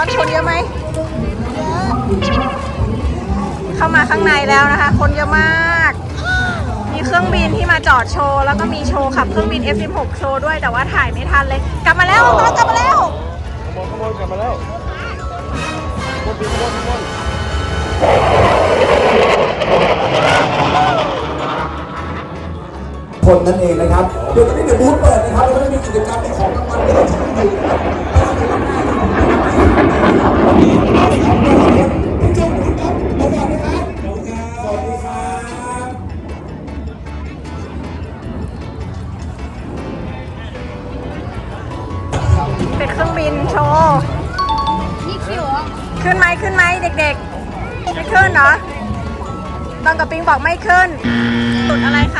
อนคนเยอะไหมเข้ามาข้างในแล้วนะคะ คนเยอะมาก มีเครื่องบินที่มาจอดโชว์ แล้วก็มีโชว์ขับเครื่องบิน F16 โชว์ด้วยแต่ว่าถ่ายไม่ทันเลย กลับมาแล้วน้องกลับมาแล้วขโมยขโมยกลับมาแล้วขโมยขโมยขโมยคนนั่นเองนะครับ เดี๋ยวตอนนี้เดี๋ยวบูธเปิดนะครับแล้วก็จะมีกิจกรรมในของรางวัลที่เราใช้อยู่นะครับ คุณจงคุณครับมาก่อนนะครับสวัสดีครับสวัสดีครับเป็นเครื่องบินโชว์นี่คิวขึ้นไหมขึ้นไหมเด็กๆ ไม่ขึ้นเหรอตองกับปิงบอกไม่ขึ้นตุดอะไรคะ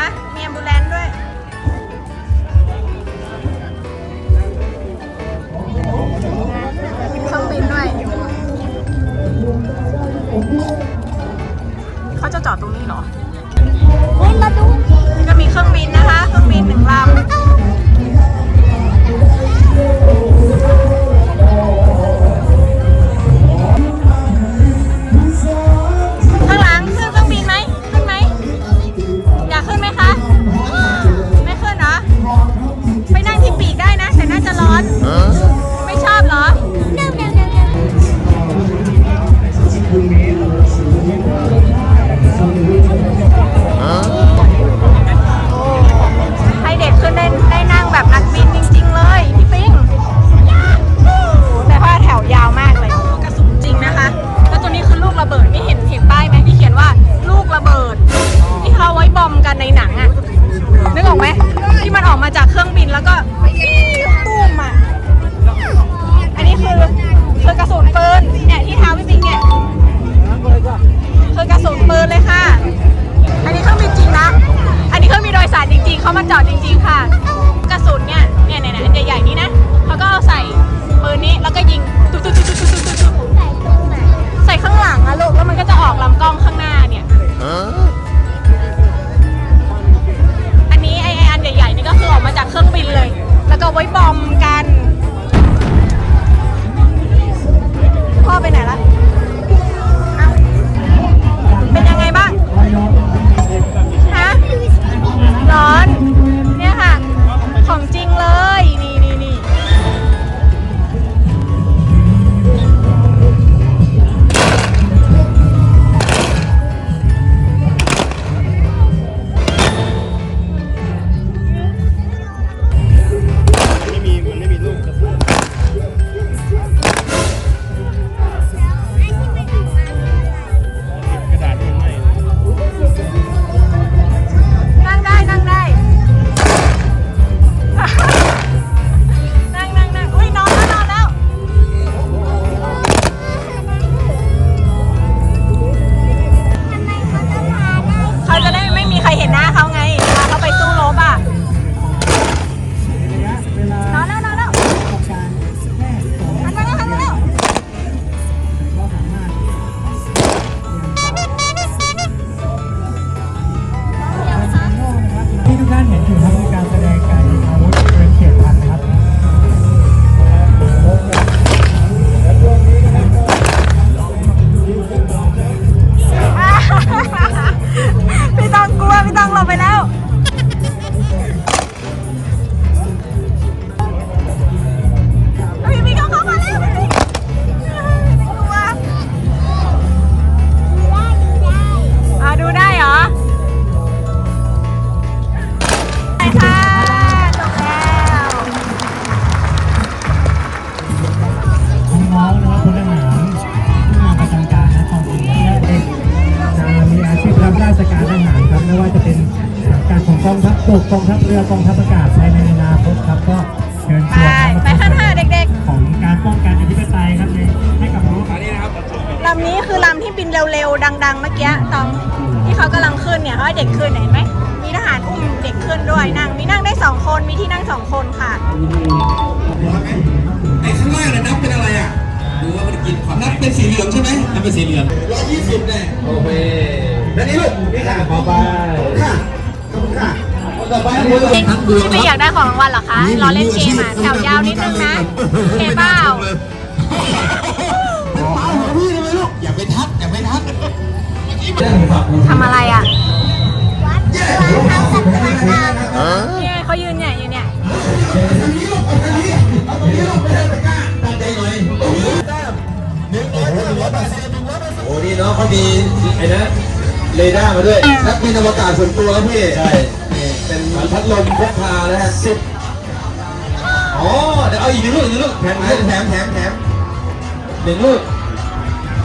ไม่ว่าจะเป็นสังกัดของกองทัพบกกองทัพเรือกองทัพอากาศภายในอนาคตครับก็เชิญชไปวนไปข้างหน้าเด็กของการป้องกันอธิปไตยครับในให้กับน้องๆนี่นะครับๆลำนี้คือลำที่บินเร็วๆ ดัง ๆ เมื่อกี้ตองที่เขากำลังขึ้นเนี่ยเขาให้เด็กขึ้นเห็นไหมมีทหารอุ้มเด็กขึ้นด้วยนั่งมีนั่งได้สองคนมีที่นั่งสองคนค่ะไอ้ เป็นสีเหลืองใช่ไหมให้เป็นสีเหลืองร้อยยี่สิบเนี่ยโอเคแล้วนี่ลูกนี่ค่ะขอไปค่ะขอบคุณค่ะต่อไปทั้งดไม่อยากได้ของรางวัลเหรอคะรอเล่นเกมอะแถวยาวนิดนึงนะเคเป้าเาพี่ทำไมลูกอย่าไปทักอย่าไปทักทำอะไรอะวัดวัดทำสักการเขายืนเนี่ยยืน นี่เนาะเขามีไอ้นะเรดาร์มาด้วยนักบินอวกาศส่วนตัวครับพี่ใช่เป็นพัดลมพกพานะฮะสิบอ๋อเดี๋ยวเอาอีกหนึ่งลูกอีกหนึ่งลูกแถมแถมแถมแถมแถมหนึ่งลูก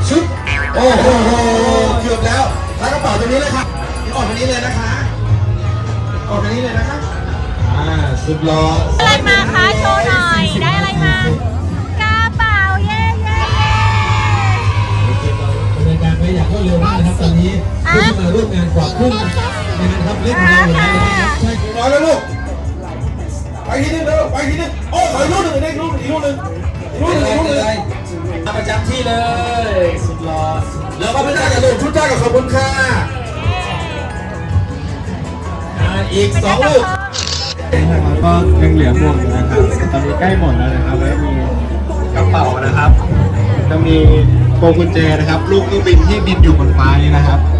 ชุดโอ้โหเกือบแล้วแล้วกระเป๋าตัวนี้เลยครับออกตัวนี้เลยนะคะออกตัวนี้เลยนะคะอ่าสุดหล่ออะไรมาคะ อย่างรวดเร็วมากนะครับตอนนี้ผู้ที่มาร่วมงานกว่าครึ่งงานครับเล่นงานอยู่แล้วนะครับใช่น้อยแล้วลูกไปทีนึงเร็วไปทีนึงโอ้ถอยลูกหนึ่งอีกลูกอีกลูกหนึ่งอีกลูกหนึ่งอีกลูกหนึ่งมาประจำที่เลยสุดหล่อแล้วก็ไม่ได้กับลูกชุดจ้ากับขอบคุณค่ะอ่าอีกสองลูกแล้วก็ยังเหลือหมวกอยู่นะครับตอนนี้ใกล้หมดแล้วนะครับแล้วก็มีกระเป๋านะครับจะมี โปรกุญแจนะครับ ลูกเครื่องบินที่บินอยู่บนฟ้านี่นะครับ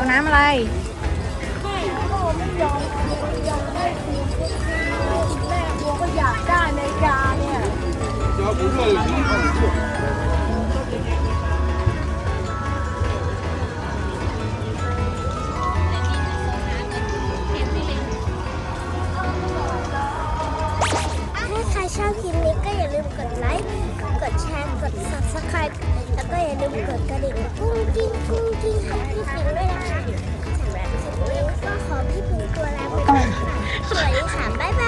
ตัวน้ำอะไร ไม่ไม่ยอมไม่ยอมได้คืนแม่บัวก็อยากได้ในกาเนี่ย ก็อย่าลืมกดกระดิ่งกุ้งกิ้งกุ้งกิ้งให้พี่ปิงด้วยนะคะสำหรับลิปนี้ก็ขอพี่ปิงตัวลาไปก่อนค่ะสวัสดีค่ะบ๊ายบาย